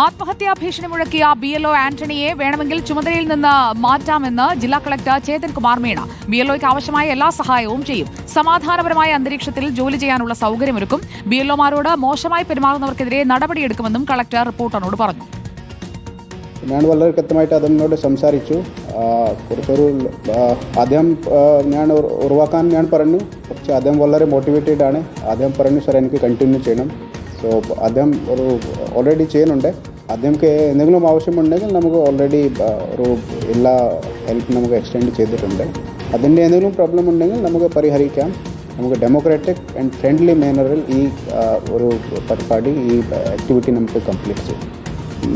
ആത്മഹത്യാ ഭീഷണി മുഴക്കിയ ബി എൽ ഒ ആന്റണിയെ വേണമെങ്കിൽ ചുമതലയിൽ നിന്ന് മാറ്റാമെന്ന് ജില്ലാ collector Chetan Kumar Meena. B L ഒയ്ക്ക് ആവശ്യമായ എല്ലാ സഹായവും ചെയ്യും. സമാധാനപരമായ അന്തരീക്ഷത്തിൽ ജോലി ചെയ്യാനുള്ള സൗകര്യമൊരുക്കും. ബി എൽ ഒമാരോട് മോശമായി പെരുമാറുന്നവർക്കെതിരെ നടപടിയെടുക്കുമെന്നും കളക്ടർ റിപ്പോർട്ടറിനോട് പറഞ്ഞു. ഞാൻ വളരെ കൃത്യമായിട്ട് അതിനോട് സംസാരിച്ചു. കുറച്ചൊരു ആദ്യം ഞാൻ ഉറ- ഉറവാക്കാൻ ഞാൻ പറഞ്ഞു. പക്ഷേ അദ്ദേഹം വളരെ മോട്ടിവേറ്റഡ് ആണ്. അദ്ദേഹം പറഞ്ഞു സാർ എനിക്ക് കണ്ടിന്യൂ ചെയ്യണം. സോ അദ്ദേഹം ഒരു ഓൾറെഡി ചെയ്യുന്നുണ്ട്. അദ്ദേഹംക്ക് എന്തെങ്കിലും ആവശ്യമുണ്ടെങ്കിൽ നമുക്ക് ഓൾറെഡി ഒരു എല്ലാ ഹെൽപ്പ് നമുക്ക് എക്സ്റ്റെൻഡ് ചെയ്തിട്ടുണ്ട്. അതിന്റെ എന്തെങ്കിലും പ്രോബ്ലം ഉണ്ടെങ്കിൽ നമുക്ക് പരിഹരിക്കാം. നമുക്ക് ഡെമോക്രാറ്റിക് ആൻഡ് ഫ്രണ്ട്ലി മാനറിൽ ഈ ഒരു പരിപാടി ഈ ആക്ടിവിറ്റി നമുക്ക് കംപ്ലീറ്റ് ചെയ്യും.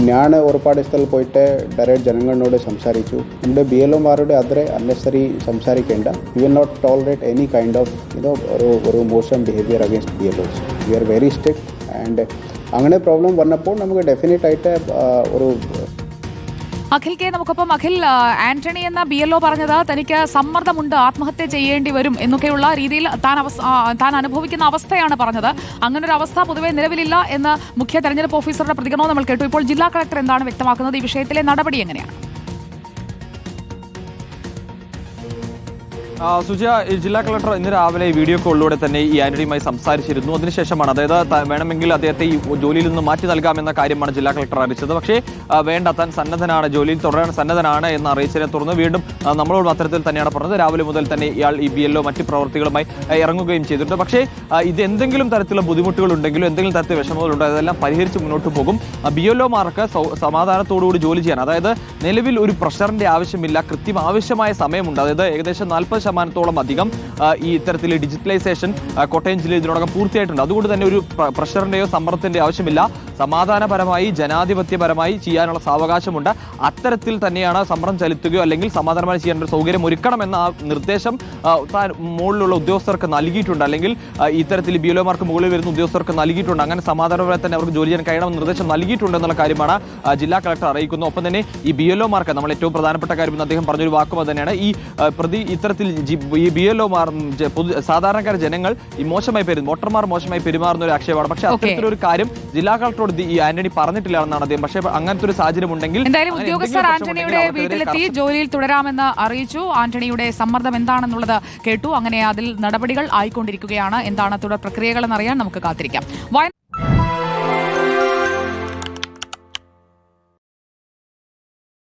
ഞാൻ ഒരുപാട് സ്ഥലത്ത് പോയിട്ട് ഡയറക്റ്റ് ജനങ്ങളോട് സംസാരിച്ചു. നമ്മുടെ ബി എൽ ഒമാരുടെ അത്ര അന്നസറി സംസാരിക്കേണ്ട. You will not tolerate any kind of ഇതോ ഒരു ഒരു മോശം behaviour against B L Os we are very strict and അങ്ങനെ പ്രോബ്ലം വന്നപ്പോൾ നമുക്ക് ഡെഫിനറ്റ് ആയിട്ട് ഒരു അഖിൽ കെ നമുക്കൊപ്പം അഖിൽ ആന്റണി എന്ന ബി എൽ ഒ പറഞ്ഞത് തനിക്ക് സമ്മർദ്ദമുണ്ട് ആത്മഹത്യ ചെയ്യേണ്ടി വരും എന്നൊക്കെയുള്ള രീതിയിൽ താൻ താൻ അനുഭവിക്കുന്ന അവസ്ഥയാണ് പറഞ്ഞത്. അങ്ങനൊരു അവസ്ഥ പൊതുവെ നിലവിലില്ല എന്ന് മുഖ്യ തെരഞ്ഞെടുപ്പ് ഓഫീസറുടെ പ്രതികരണവും നമ്മൾ കേട്ടു. ഇപ്പോൾ ജില്ലാ കളക്ടർ എന്താണ് വ്യക്തമാക്കുന്നത്? ഈ വിഷയത്തിലെ നടപടി എങ്ങനെയാണ്? സുജ ജില്ലാ കളക്ടർ ഇന്ന് രാവിലെ വീഡിയോ കോളിലൂടെ തന്നെ ഈ ആന്റണിയുമായി സംസാരിച്ചിരുന്നു. അതിനുശേഷമാണ് അതായത് വേണമെങ്കിൽ അദ്ദേഹത്തെ ഈ ജോലിയിൽ നിന്ന് മാറ്റി നൽകാമെന്ന കാര്യമാണ് ജില്ലാ കളക്ടർ അറിയിച്ചത്. പക്ഷേ വേണ്ട താൻ സന്നദ്ധനാണ് ജോലിയിൽ തുടരാൻ സന്നദ്ധനാണ് എന്ന് അറിയിച്ചതിനെ തുടർന്ന് വീണ്ടും നമ്മളോട് അത്തരത്തിൽ തന്നെയാണ് പറഞ്ഞത്. രാവിലെ മുതൽ തന്നെ ഇയാൾ ഈ ബി എല്ലോ മറ്റ് പ്രവർത്തികളുമായി ഇറങ്ങുകയും ചെയ്തിട്ടുണ്ട്. പക്ഷേ ഇത് എന്തെങ്കിലും തരത്തിലുള്ള ബുദ്ധിമുട്ടുകൾ ഉണ്ടെങ്കിലും എന്തെങ്കിലും തരത്തിൽ വിഷമങ്ങളുണ്ടോ അതെല്ലാം പരിഹരിച്ച് മുന്നോട്ട് പോകും. ബി എല്ലോമാർക്ക് സമാധാനത്തോടുകൂടി ജോലി ചെയ്യാൻ അതായത് നിലവിൽ ഒരു പ്രഷറിന്റെ ആവശ്യമില്ല കൃത്യം ആവശ്യമായ സമയമുണ്ട്. അതായത് ഏകദേശം നാൽപ്പത് ശതമാനത്തോളം അധികം ഈ ഇത്തരത്തിൽ ഡിജിറ്റലൈസേഷൻ കോട്ടയം ജില്ലയിൽ ഇതിനോടകം പൂർത്തിയായിട്ടുണ്ട്. അതുകൊണ്ട് തന്നെ ഒരു പ്രഷറിന്റെയോ സമ്മർദ്ദത്തിന്റെയോ ആവശ്യമില്ല. സമാധാനപരമായി ജനാധിപത്യപരമായി ചെയ്യാനുള്ള സാവകാശമുണ്ട്. അത്തരത്തിൽ തന്നെയാണ് സമ്മർദ്ദം ചെലുത്തുകയോ അല്ലെങ്കിൽ സമാധാനമായി ചെയ്യാൻ ഒരു സൗകര്യം ഒരുക്കണം എന്ന ആ നിർദ്ദേശം താൻ മുകളിലുള്ള ഉദ്യോഗസ്ഥർക്ക് നൽകിയിട്ടുണ്ട്. അല്ലെങ്കിൽ ഇത്തരത്തിൽ ബി എൽഒമാർക്ക് മുകളിൽ വരുന്ന ഉദ്യോഗസ്ഥർക്ക് നൽകിയിട്ടുണ്ട്. അങ്ങനെ സമാധാനപരമായി തന്നെ അവർക്ക് ജോലി ചെയ്യാൻ കഴിയണമെന്ന് നിർദ്ദേശം നൽകിയിട്ടുണ്ട് എന്നുള്ള കാര്യമാണ് ജില്ലാ കളക്ടർ അറിയിക്കുന്നത്. ഒപ്പം തന്നെ ഈ ബി എൽഒമാർക്ക് നമ്മൾ ഏറ്റവും പ്രധാനപ്പെട്ട കാര്യം എന്ന് അദ്ദേഹം പറഞ്ഞൊരു വാക്കും തന്നെയാണ്. ഈ പ്രതി ഇത്തരത്തിൽ ഈ ബി എൽഒമാർ പൊതു സാധാരണക്കാര ജനങ്ങൾ ഈ മോശമായി പെരുമാറും വോട്ടർമാർ മോശമായി പെരുമാറുന്ന ഒരു ആക്ഷേപമാണ്. പക്ഷെ. അത്തരത്തിലൊരു കാര്യം ജില്ലാ കളക്ടറോട് ഈ ആന്റണി പറഞ്ഞിട്ടില്ലാണെന്നാണ് അദ്ദേഹം. പക്ഷേ അങ്ങനത്തെ ഒരു സാഹചര്യം ഉണ്ടെങ്കിൽ എന്തായാലും ഉദ്യോഗസ്ഥർ ആന്റണിയുടെ വീട്ടിലെത്തി ജോലിയിൽ തുടരാമെന്ന് അറിയിച്ചു. ആന്റണിയുടെ സമ്മർദ്ദം എന്താണെന്നുള്ളത് കേട്ടു. അങ്ങനെ അതിൽ നടപടികൾ ആയിക്കൊണ്ടിരിക്കുകയാണ്. എന്താണ് തുടർ പ്രക്രിയകളെന്നറിയാൻ നമുക്ക് കാത്തിരിക്കാം.